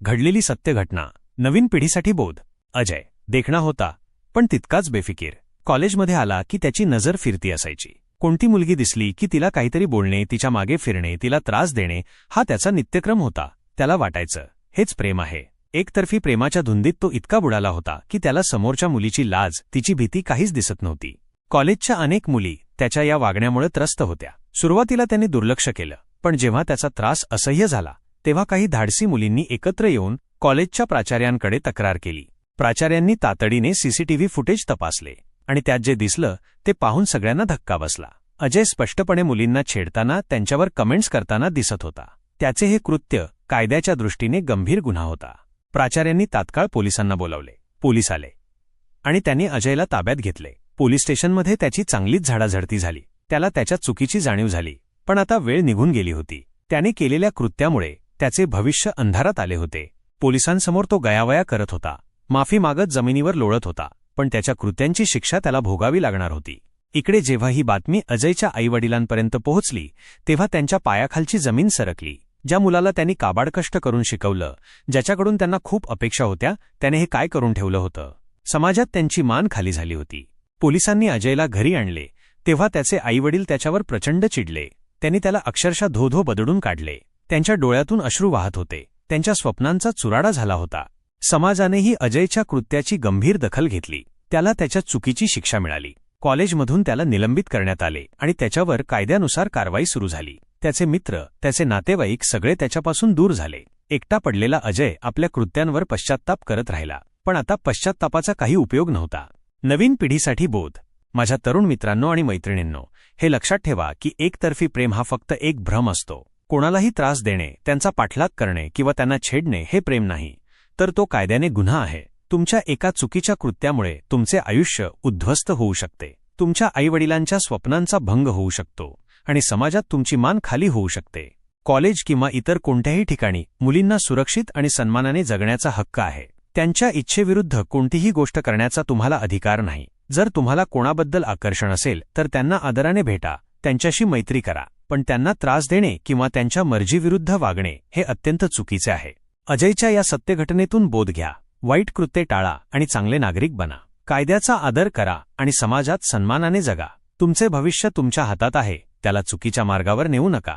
घडलेली सत्यघटना नवीन पिढीसाठी बोध. अजय देखणा होता पण तितकाच बेफिकीर. कॉलेजमध्ये आला की त्याची नजर फिरती असायची. कोणती मुलगी दिसली की तिला काहीतरी बोलणे तिच्यामागे फिरणे तिला त्रास देणे हा त्याचा नित्यक्रम होता त्याला वाटायचं हेच प्रेम आहे. एकतर्फी प्रेमाच्या धुंदीत तो इतका बुडाला होता की त्याला समोरच्या मुलीची लाज तिची भीती काहीच दिसत नव्हती. कॉलेजच्या अनेक मुली त्याच्या या वागण्यामुळे त्रस्त होत्या. सुरुवातीला त्यांनी दुर्लक्ष केलं पण जेव्हा त्याचा त्रास असह्य झाला तेव्हा काही धाडसी मुलींनी एकत्र येऊन कॉलेजच्या प्राचार्यांकडे तक्रार केली. प्राचार्यांनी तातडीने सीसीटीव्ही फुटेज तपासले आणि त्यात जे दिसलं ते पाहून सगळ्यांना धक्का बसला. अजय स्पष्टपणे मुलींना छेडताना त्यांच्यावर कमेंट्स करताना दिसत होता. त्याचे हे कृत्य कायद्याच्या दृष्टीने गंभीर गुन्हा होता. प्राचार्यांनी तात्काळ पोलिसांना बोलावले. पोलीस आले. आणि त्यांनी अजयला ताब्यात घेतले. पोलीस स्टेशनमध्ये त्याची चांगलीच झाडाझडती झाली. त्याला त्याच्या चुकीची जाणीव झाली. पण आता वेळ निघून गेली होती. त्याने केलेल्या कृत्यामुळे त्याचे भविष्य अंधारात आले होते. पोलिसांसमोर तो गयावया करत होता. माफी मागत जमिनीवर लोळत होता पण त्याच्या कृत्यांची शिक्षा त्याला भोगावी लागणार होती. इकडे जेव्हा ही बातमी अजयच्या आईवडिलांपर्यंत पोहोचली तेव्हा त्यांच्या पायाखालची जमीन सरकली ज्या मुलाला त्यांनी काबाडकष्ट करून शिकवलं ज्याच्याकडून त्यांना खूप अपेक्षा होत्या त्याने हे काय करून ठेवलं होतं. समाजात त्यांची मान खाली झाली होती. पोलिसांनी अजयला घरी आणले तेव्हा त्याचे आईवडील त्याच्यावर प्रचंड चिडले. त्यांनी त्याला अक्षरशः धोधो बदडून काढले. त्यांच्या डोळ्यातून अश्रू वाहत होते. त्यांच्या स्वप्नांचा चुराडा झाला होता. समाजानेही अजयच्या कृत्याची गंभीर दखल घेतली. त्याला त्याच्या चुकीची शिक्षा मिळाली. कॉलेजमधून त्याला निलंबित करण्यात आले आणि त्याच्यावर कायद्यानुसार कारवाई सुरू झाली. त्याचे मित्र त्याचे नातेवाईक सगळे त्याच्यापासून दूर झाले. एकटा पडलेला अजय आपल्या कृत्यांवर पश्चात्ताप करत राहिला. पण आता पश्चात्तापाचा काही उपयोग नव्हता. नवीन पिढीसाठी बोध. माझ्या तरुण मित्रांनो आणि मैत्रिणींनो हे लक्षात ठेवा की एकतर्फी प्रेम हा फक्त एक भ्रम असतो. कोणालाही त्रास देणे त्यांचा पाठलाग करणे किंवा त्यांना छेडणे हे प्रेम नाही. तर तो कायद्याने गुन्हा आहे. तुमच्या एका चुकीच्या कृत्यामुळे तुमचे आयुष्य उद्ध्वस्त होऊ शकते. तुमच्या आईवडिलांच्या स्वप्नांचा भंग होऊ शकतो आणि समाजात तुमची मान खाली होऊ शकते. कॉलेज किंवा इतर कोणत्याही ठिकाणी मुलींना सुरक्षित आणि सन्मानाने जगण्याचा हक्क आहे. त्यांच्या इच्छेविरुद्ध कोणतीही गोष्ट करण्याचा तुम्हाला अधिकार नाही. जर तुम्हाला कोणाबद्दल आकर्षण असेल तर त्यांना आदराने भेटा त्यांच्याशी मैत्री करा. पण त्यांना त्रास देणे किंवा त्यांच्या मर्जीविरुद्ध वागणे हे अत्यंत चुकीचे आहे. अजयच्या या सत्यघटनेतून बोध घ्या वाईट कृत्ये टाळा आणि चांगले नागरिक बना. कायद्याचा आदर करा आणि समाजात सन्मानाने जगा. तुमचे भविष्य तुमच्या हातात आहे त्याला चुकीच्या मार्गावर नेऊ नका.